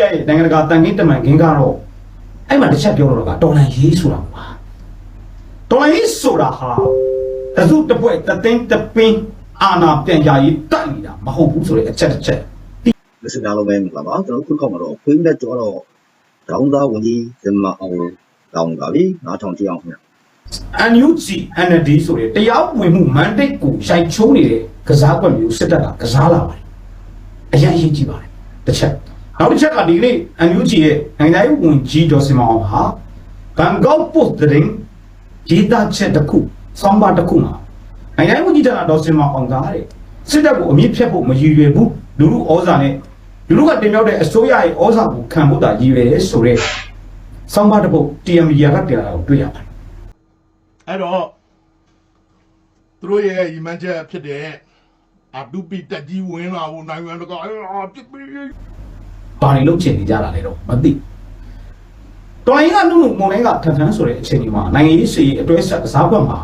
ရဲ့နိုင်ငံတကာတန်ခင်းတမန်ခင်းကတော့အဲ့မှာတစ်ချက်ပြောတော့ကတော်လန်ရေးဆိုတာပါတော်လန်ရေးဆိုတာဟာတစုတစ်ပွဲတသိန်းတပင်းအာနာပြန်ကြရေးတိုက်နေတာမဟုတ်ဘူးဆိုတဲ့အချက်တစ်ချက်မစကားလုံးပဲမလားပါကျွန်တော်ခုခေတ်မှာတော့ခွင်းလက်ကြောတော့တောင်းသားဝင်ကြီးဇမအောင်တောင်းတာလीနားထောင်ကြည့်အောင်ခင်ဗျ NUG NLD ဆိုတဲ့တရားဝင်မှုမန်တိတ်ကိုရှိုက်ချုံးနေတဲ့ကစားကွက်မျိုးစစ်တပ်ကကစားလာပါတယ်အရင်အရေးကြီးပါတယ်တစ်ချက် နောက်တစ်ချက်ကဒီကနေ့ NUG ရဲ့နိုင်ငံရေးဝန်ကြီးဒေါ်စင်မောင်ဟာဘန်ကောက်ပို့တဲ့ရင်ရေးသားချက်တစ်ခုစောင်းပါတစ်ခုမှာနိုင်ငံရေးဝန်ကြီးဌာနဒေါ်စင်မောင်အောင်ကတဲ့စစ်တပ်ကိုအမြင့်ဖြတ်ဖို့မရည်ရွယ်ဘူးလူလူဩဇာနဲ့လူလူကတင်မြောက်တဲ့အစိုးရရဲ့ဩဇာကိုခံဖို့တာရည်ရွယ်တယ်ဆိုတဲ့စောင်းပါတစ်ပုတ် TM ရကတရားကိုတွေ့ရပါတယ်အဲ့တော့သူတို့ရဲ့ရီမန်းချက်ဖြစ်တဲ့အတူပီတက်ကြီးဝင်လာဖို့နိုင်ငံတကာအဲ့အာပြစ်ပြီး ဘာတွေလုပ်ချင်နေကြတာလဲတော့မသိတော်ရင်ကနုနုမုံတိုင်းကထန်ထန်ဆိုတဲ့အချိန်ဒီမှာနိုင်ငံရေးစီအတွဲဆက်ကစားကွက်မှာ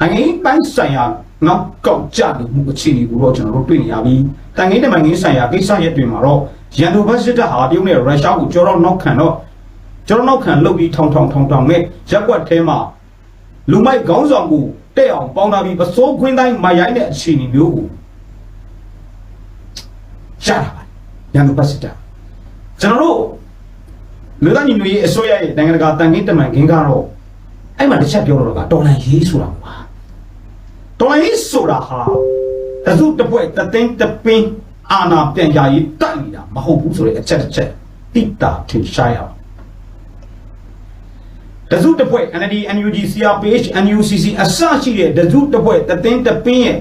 နိုင်ငံရေးပိုင်းဆိုင်ရာနောက်ကောက်ကြနေမှုအခြေအနေကိုတော့ကျွန်တော်တို့တွေ့နေရပြီတန်ငင်းတမန်ငင်းဆိုင်ရာကိစ္စရပ်တွေမှာတော့ရန်တိုဘတ်စစ်တပ်ဟာတရုတ်နဲ့ရုရှားကိုကြောတော့နောက်ခံတော့ကြောတော့နောက်ခံလုပ်ပြီးထောင်ထောင်ထောင်ထောင်နဲ့ရက်ကွက်ထဲမှာလူမိုက်ခေါင်းဆောင်ကိုတဲ့အောင်ပေါင်းတာပြီးပစိုးခွင်းတိုင်းမရိုင်းတဲ့အခြေအနေမျိုးကိုရတာပါရန်တိုဘတ်စစ်တပ် ကျွန်တော်တို့လူသားညီညွတ်ရေးအစိုးရရဲ့နိုင်ငံတကာတန်ခင်းတမန်ခင်းကတော့အဲ့မှာတစ်ချက်ပြောတော့ကတော်လန်ရေးဆိုတာပါတော်လန်ရေးဆိုတာဟာတစုတစ်ပွဲတသိန်းတပင်းအာနာပြန်ကြရေးတိုက်နေတာမဟုတ်ဘူးဆိုတဲ့အချက်တစ်ချက်တိတာထင်ရှားရအောင်တစုတစ်ပွဲ NLD NUG CRPH NUCC အစရှိတဲ့တစုတစ်ပွဲတသိန်းတပင်းရဲ့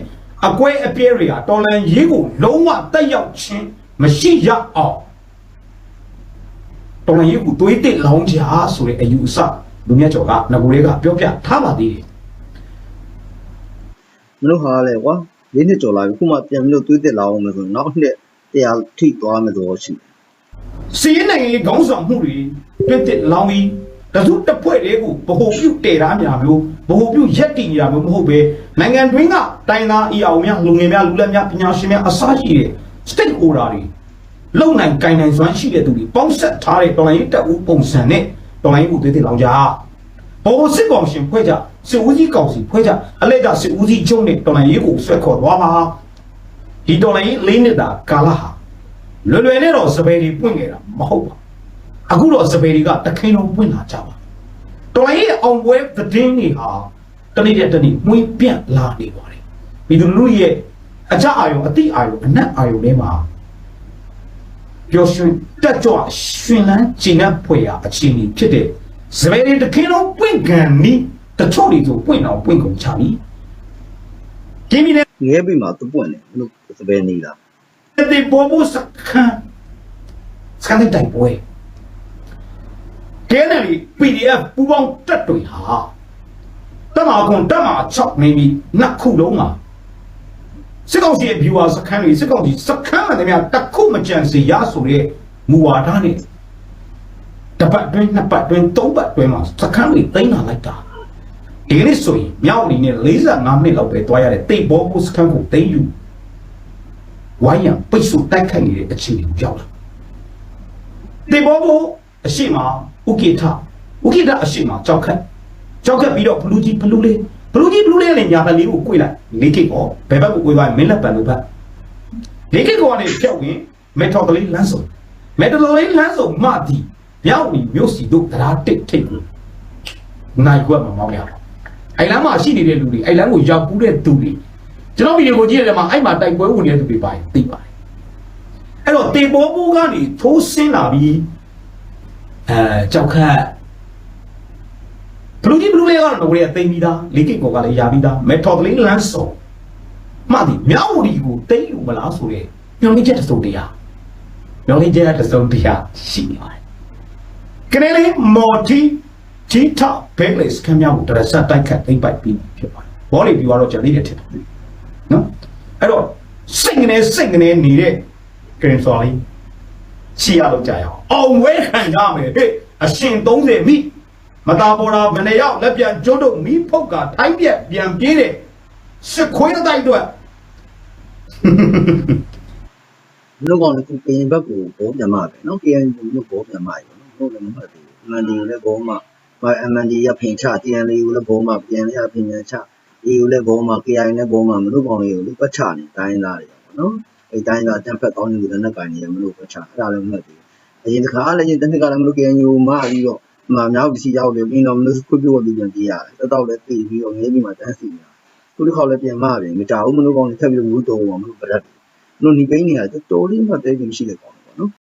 အကွဲအပြဲတွေကတော်လန်ရေးကိုလုံးဝတက်ရောက်ခြင်းမရှိရအောင် တော်လိုင်းရေးကိုတွေးတစ်လောင်းကြဆိုတဲ့အယူအဆလူမြတ်ကျော်ကငကူလေးကပြောပြထားပါသေးတယ်မလို့ဟာလေကွာလေးနှစ်ကျော်လာပြီခုမှပြန်ပြီးတော့တွေးတက်လာအောင်မယ်ဆိုတော့နောက်နှစ်တရားထိသွားမယ်ဆိုတော့ရှိတယ်စီးရင်နိုင်ငံရေးခေါင်းဆောင်မှုတွေတွေးတစ်လောင်းပြီးတစုတစ်ဖွဲ့လေးကိုဗဟိုပြုတ်တည်တာများမျိုးဗဟိုပြုတ်ရက်တည်နေတာမျိုးမဟုတ်ပဲနိုင်ငံတွင်းကတိုင်းသားအီအောင်များလူငယ်များလူလက်များပညာရှင်များအစားရှိတဲ့ stakeholder တွေ လုံနိုင်ကိုင်နိုင်စွမ်းရှိတဲ့သူတွေပေါင်းဆက်ထားတဲ့တော်လိုင်းရေးတပ်ဦးပုံစံနဲ့တော်လိုင်းရေးကိုတွေးတစ်လောင်းကြဘိုးစစ်ကောင်ရှင်ဖွဲ့ကြစစ်ဦးစီးကောင်စီဖွဲ့ကြအလဲကစစ်ဦးစီးချုပ်နဲ့တော်လိုင်းရေးကိုဆွဲခေါ်သွားပါဒီတော်လိုင်းရေးလေးနှစ်တာကာလဟာလွယ်လွယ်နဲ့တော့စပယ်တွေပွင့်ခဲ့တာမဟုတ်ပါအခုတော့စပယ်တွေကတခင်းလုံးပွင့်လာကြပါတော်လိုင်းရေးအောင်ပွဲသတင်းတွေဟာတနေ့တည်းတနေ့မှွေးပြန့်လာနေပါတယ်ဒီလူလူရဲ့အကြအာယုံအတိအာယုံအနက်အာယုံတွေမှာ ပျော်ရွှင်တက်ကြွရှင်လန်းကျင်납ဖွယ်ရာအခြေအနေဖြစ်တဲ့စပယ်တွေတစ်ခင်းလုံးပွင့်ကန်နီးတချို့တွေဆိုပွင့်အောင်ပွင့်ကုန်ချပြီကင်းမီနဲ့ငဲပြီးမှသူပွင့်တယ်ဘလို့စပယ်နေတာတေဘောဘောစခန်းစကန်တဲ့တိုင်ပွဲကဲတယ်လီ PDF ပူပေါင်းတက်တွေဟာတက်မှာကွန်တက်မှာ6နေပြီနှစ်ခုလုံးမှာ စစ်ကောင်စီရဲ့ viewer စခန်းတွေစစ်ကောင်စီစခန်းမှန်တယ်များတစ်ခုမကြံစီရဆိုတဲ့မူဝါဒနဲ့တစ်ပတ်တွင်းနှစ်ပတ်တွင်းသုံးပတ်တွင်းမှာစခန်းတွေသိမ်းလာလိုက်တာဒီကနေ့ဆိုရင်မြောက်အနေနဲ့45မိနစ်လောက်ပဲတွားရတဲ့တိတ်ဘောကိုစခန်းကိုသိမ်းယူဝိုင်းရန်ပိတ်ဆို့တိုက်ခိုက်နေတဲ့အခြေအနေကိုရောက်လာတိတ်ဘောကိုအရှိမဥကိထဥကိထအရှိမကြောက်ခတ်ကြောက်ခတ်ပြီးတော့ဘလူးကြီးဘလူးလေး ဘလူးကြီးဘလူးလေးနဲ့ညာဘက်လေးကို꿰လိုက်လေးကိတ်ကောဘယ်ဘက်ကို꿰သွားမင်းလက်ပံလို့ဘက်လေးကိတ်ကောကနေဖြောက်ဝင်မေထော်ကလေးလမ်းစုံမေထော်ကလေးလမ်းစုံမှသည်မြောက်ပြီးမြို့စီတို့တရားတစ်ထိတ်ကိုနိုင်ခွက်မမောင်းရတော့အဲ့လမ်းမှာရှိနေတဲ့လူတွေအဲ့လမ်းကိုရောက်ကူးတဲ့သူတွေကျွန်တော်ဗီဒီယိုကိုကြည့်ရတဲ့မှာအဲ့မှာတိုက်ပွဲဝင်နေတဲ့သူတွေပါရင်သိပါတယ်အဲ့တော့တေဘောဘူးကနေထိုးဆင်းလာပြီးအဲကြောက်ခတ် ဘလူးကြီးဘလူးလေးကတော့ငွေရသိမ့်ပြီးသားလေးကိတ်ကောကလည်းယာပြီးသားမေထော်ကလေးလမ်းစုံမှဒီမြောက်ဝတီကိုတိတ်ယူမလားဆိုတဲ့ညောင်လေးချက်တစ်စုံတရားညောင်လေးချက်တစ်စုံတရားရှိနေပါတယ်ကနေ့လေးမော်တီဂျီတာဘက်လက်စ်ခင်ဗျားကိုတရဆက်တိုက်ခတ်သိမ့်ပိုက်ပြီးဖြစ်ပါတယ်။ဘောလီပြီးတော့ကျွန်တော်လေးထင်တယ်။နော်။အဲ့တော့စိတ်ကနေစိတ်ကနေနေတဲ့ကရင်စော်လေးရှီရလို့ကြာရအောင်။အောင်ဝဲခံရမယ်ဟဲ့အရှင်30မိ မတာပေါ်တာမနေရောက်လက်ပြန်ကျွတ်တို့မီးဖုတ်ကထိုင်းပြက်ပြန်ပြေးတယ်စစ်ခွေးတိုက်အတွက်လူကောင်တစ်ခုကရင်ဘက်ကိုဘောမြမပဲနော် KNU လို့ဘောမြမရေနော်ဟုတ်လည်းမဟုတ်သေးဘူး MND လည်းဘောမဘာ MND ရဖိန်ချ TNL ကိုလည်းဘောမပြန်ရဖိန်ရချ EU လည်းဘောမ KI လည်းဘောမမလို့ကောင်လေးကိုလူပတ်ချနေတိုင်းသားတွေပေါ့နော်အဲတိုင်းသားတန်ဖက်ကောင်းနေလို့လည်းနဲ့ကန်နေရမလို့ပတ်ချအဲ့ဒါလည်းမဟုတ်သေးဘူးအရင်တခါလည်းရင်တနစ်ကလည်းမလို့ KNU မပြီးတော့ မမြောက်စီရောက်တယ်ပြီးတော့မလို့ခွပြတ်ပြီးပြန်ပြေးရတယ်တက်တော့လည်းပြေးပြီးတော့ငေးပြီးမှတန်းစီနေတာခုတစ်ခါလည်းပြန်မှာပြီမကြောက်ဘူးမလို့ကောင်လေးထပ်ပြီးတော့ငူးတော့မလို့ပြတ်တယ်လို့ဒီပိန်းနေတာတော်တော်လေးမှတဲပြီးရှိတယ်ကောင်